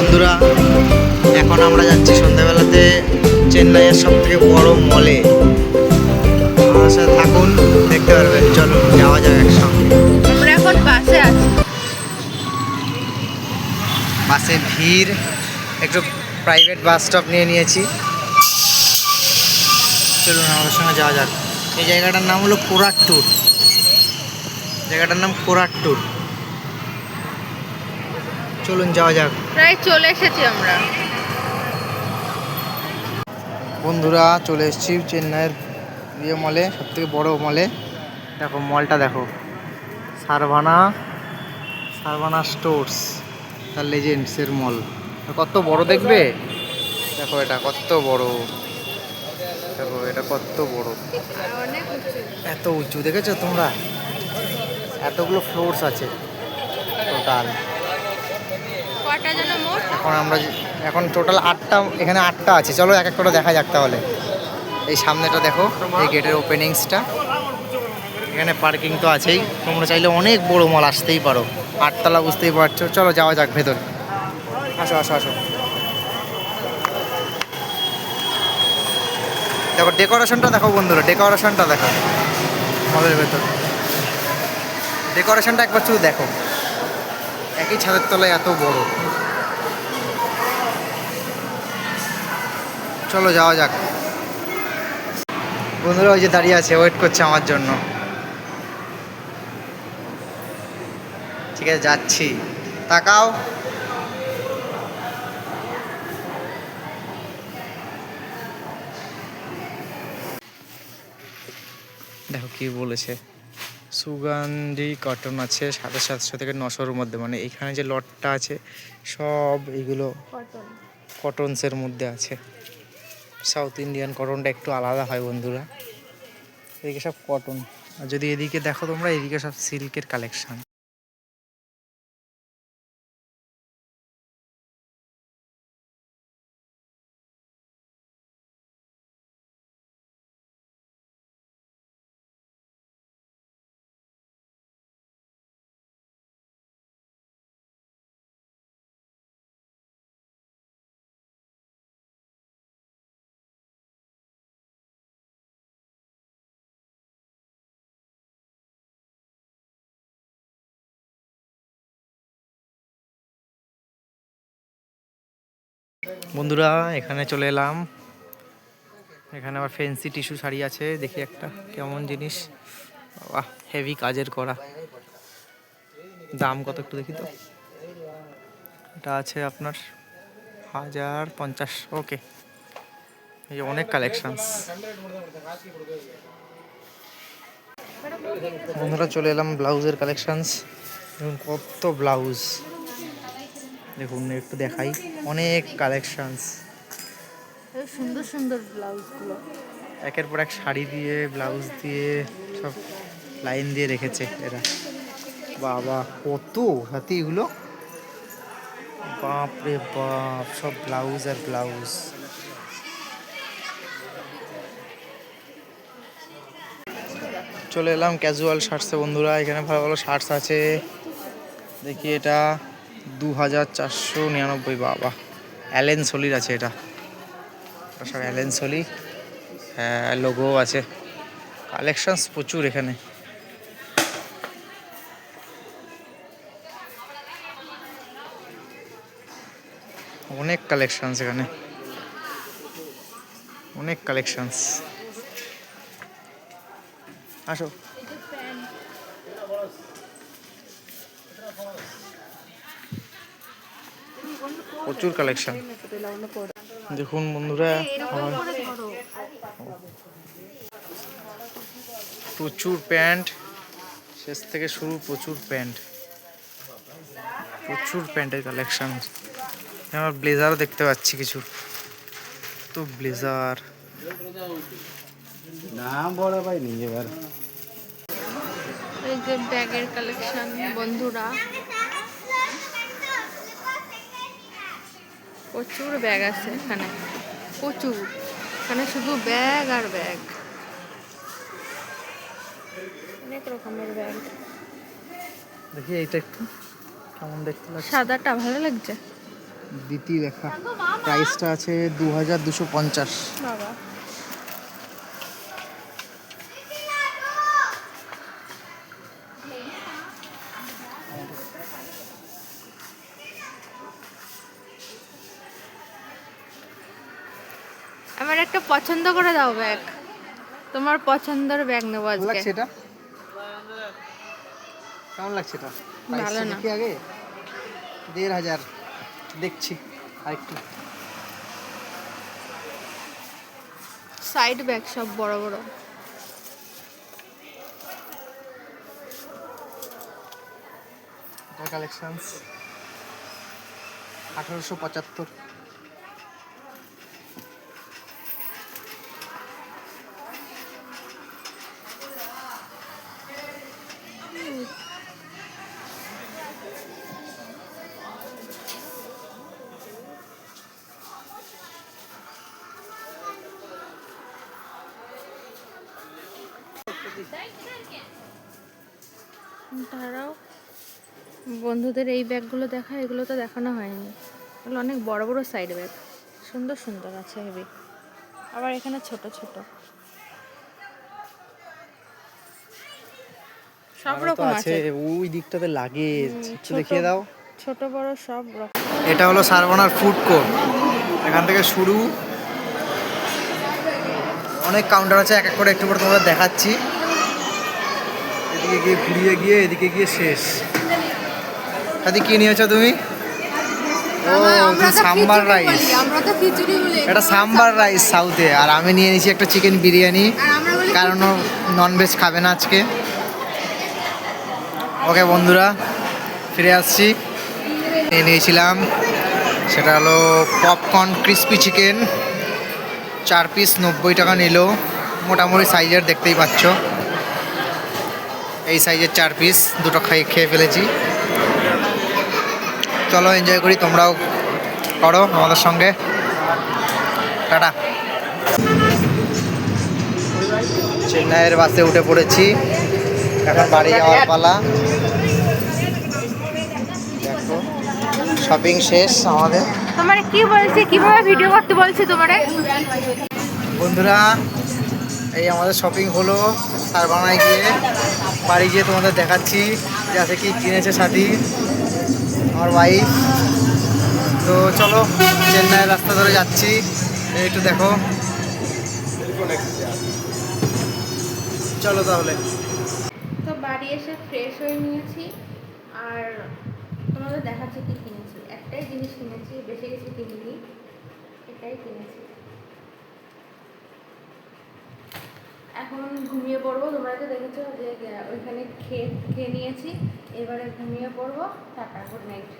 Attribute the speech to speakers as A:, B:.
A: বন্ধুরা এখন আমরা যাচ্ছি সন্ধ্যাবেলাতে চেন্নাইয়ের সব থেকে বড় মলে আমার সাথে থাকুন দেখতে পারবেন। চলুন যাওয়া যাক একসঙ্গে।
B: আমরা এখন বাসে আছি।
A: বাসে ভিড় একটু প্রাইভেট বাস স্টপ নিয়ে নিয়েছি। চলুন আমাদের সঙ্গে যাওয়া যাক। এই জায়গাটার নাম হলো কোরাট্টুর জায়গাটার নাম কোরাট্টুর চলুন যাওয়া যাক।
B: প্রায় চলে এসেছি আমরা।
A: বন্ধুরা চলে এসেছি চেন্নাইয়ের ইয়ে মলে সব থেকে বড়ো মলে দেখো মলটা দেখো। সারভানা সারভানা স্টোর্স তার লেজেন্ডসের মল কত বড় দেখবে? দেখো এটা কত বড়। দেখো এটা কত বড়। এত উঁচু দেখেছ তোমরা? এতগুলো ফ্লোরস আছে টোটাল এখন আমরা এখন টোটাল আটটা, এখানে আটটা আছে। চলো এক এক করে দেখা যাক তাহলে। এই সামনেটা দেখো, এই গেটের ওপেনিংসটা এখানে পার্কিং তো আছেই। তোমরা চাইলে অনেক বড় মল আসতেই পারো। আটতলা বুঝতেই পারছ। চলো যাওয়া যাক ভেতর। আসো আসো আসো। দেখো ডেকোরেশনটা দেখো বন্ধুরা। ডেকোরেশনটা দেখো। মলের ভেতর। ডেকোরেশনটা একবার শুধু দেখো। একই ছাদের তলায় এত বড়। চলো যাওয়া যাক। বন্ধুরা ওই যে দাঁড়িয়ে আছে ওয়েট করছে আমার জন্য। ঠিক আছে যাচ্ছি। তাকাও। দেখো কি বলেছে। সুগন্ধি কটন আছে সাড়ে সাতশো থেকে নশোর মধ্যে। মানে এখানে যে লটটা আছে সব এগুলো
B: কটন।
A: কটনসের মধ্যে আছে। সাউথ ইন্ডিয়ান কটনটা একটু আলাদা হয় বন্ধুরা। এদিকে সব কটন আর যদি এদিকে দেখো তোমরা, এদিকে সব সিল্কের কালেকশন বন্ধুরা, এখানে চলে এলাম। এখানে আবার ফেন্সি টিস্যু শাড়ি আছে, দেখি একটা কেমন জিনিস। বাহ হেভি কাজের করা দাম কত একটু দেখি তো। এটা আছে আপনার হাজার পঞ্চাশ ওকে এই যে অনেক কালেকশনস বন্ধুরা, চলে এলাম ব্লাউজের কালেকশানস কত ব্লাউজ। দেখুন একটু দেখাই। অনেক কালেকশনস
B: সুন্দর সুন্দর ব্লাউজগুলো।
A: একের পর এক শাড়ি দিয়ে ব্লাউজ দিয়ে সব লাইন দিয়ে রেখেছে এরা। বাবা কত! হাতি এগুলো? বাপ রে বাপ সব ব্লাউজ আর ব্লাউজ। চলে এলাম ক্যাজুয়াল শার্টসে বন্ধুরা এখানে ভালো ভালো শার্টস আছে। দেখি এটা। দু হাজার চারশো নিরানব্বই, বাবা। অ্যালেন সলির আছে এটা। সব অ্যালেন সলি হ্যাঁ লোগো আছে। কালেকশনস প্রচুর এখানে। অনেক কালেকশনস এখানে। অনেক কালেকশনস। আসো। প্রচুর কালেকশন দেখুন বন্ধুরা আমার প্রচুর প্যান্ট শেষ থেকে শুরু প্রচুর প্যান্ট। প্রচুর প্যান্টের কালেকশন আমার ব্লেজারও দেখতে পাচ্ছি কিছু। তো ব্লেজার।
C: না বড় ভাই নিয়ে
B: এই যে ব্যাগের কালেকশন বন্ধুরা। প্রচুর ব্যাগ আছে এখানে। প্রচুর। এখানে শুধু ব্যাগ আর ব্যাগ। অনেক রকমের ব্যাগ।
A: দেখি এইটা একটু। কেমন দেখতে লাগছে?
B: সাদাটা ভালো লাগছে?
A: দিতি দেখা প্রাইসটা আছে দু হাজার দুশো পঞ্চাশ।
B: বাবা। একটা পছন্দ করে দাও ব্যাগ। তোমার পছন্দের ব্যাগ নেব আজকে।
A: লাগছে এটা? কেমন লাগছে এটা?
B: ভালো না।
A: দেখি আগে। দেড় হাজার। দেখছি আরেকটু।
B: সাইড ব্যাগ সব বড় বড়।
A: কালেকশনস আঠারোশো পঁচাত্তর।
B: তারাও বন্ধুদের এই ব্যাগগুলো দেখা এগুলো তো দেখানো হয়নি। এগুলো অনেক বড় বড় সাইড ব্যাগ সুন্দর সুন্দর আছে হেবি আবার এখানে ছোট ছোট। সব রকম আছে।
A: ওই দিকটাতে লাগে। একটু দেখিয়ে দাও।
B: ছোট বড় সব রকম।
A: এটা হলো সারবনার ফুড কোর্ট এখান থেকে শুরু। অনেক কাউন্টার আছে এক এক করে একটু করে তোমাদের দেখাচ্ছি। এদিকে গিয়ে ঘুরিয়ে গিয়ে এদিকে গিয়ে শেষ। সাথে কি নিয়েছো তুমি? ও সাম্বার রাইস। এটা সাম্বার রাইস সাউথে আর আমি নিয়ে নিয়েছি একটা চিকেন বিরিয়ানি কারণ ননভেজ খাবে না আজকে। ওকে বন্ধুরা ফিরে আসছি। নিয়ে নিয়েছিলাম সেটা হলো পপকর্ন ক্রিস্পি চিকেন চার পিস নব্বই টাকা নিল মোটামুটি সাইজের দেখতেই পাচ্ছ। এই সাইজের চার পিস দুটো খাই খেয়ে ফেলেছি। চলো এনজয় করি তোমরাও করো আমাদের সঙ্গে। টাটা। চেন্নাইয়ের বাসে উঠে পড়েছি। এখন বাড়ি যাওয়ার পালা। দেখো শপিং শেষ আমাদের।
B: তোমার কি বলছে? কীভাবে ভিডিও করতে বলছে তোমারে?
A: বন্ধুরা এই আমাদের শপিং হলো সারবানায় গিয়ে। বাড়ি গিয়ে তোমাদের দেখাচ্ছি যাতে কি কিনেছে সাথী আমার ওয়াইফ তো চলো, চেন্নাইয়ের রাস্তা ধরে যাচ্ছি একটু দেখো। চলো তাহলে।
B: তো বাড়ি এসে ফ্রেশ হয়ে নিয়েছি, আর তোমাদের দেখাচ্ছি কি কিনেছি। একটাই জিনিস কিনেছি, বেশি কিছু কিনিনি, এটাই কিনেছি। এখন ঘুমিয়ে পড়ব। তোমরা তো দেখেছ যে ওইখানে খেয়ে খেয়ে নিয়েছি। এবারে ঘুমিয়ে পড়ব। Tata good night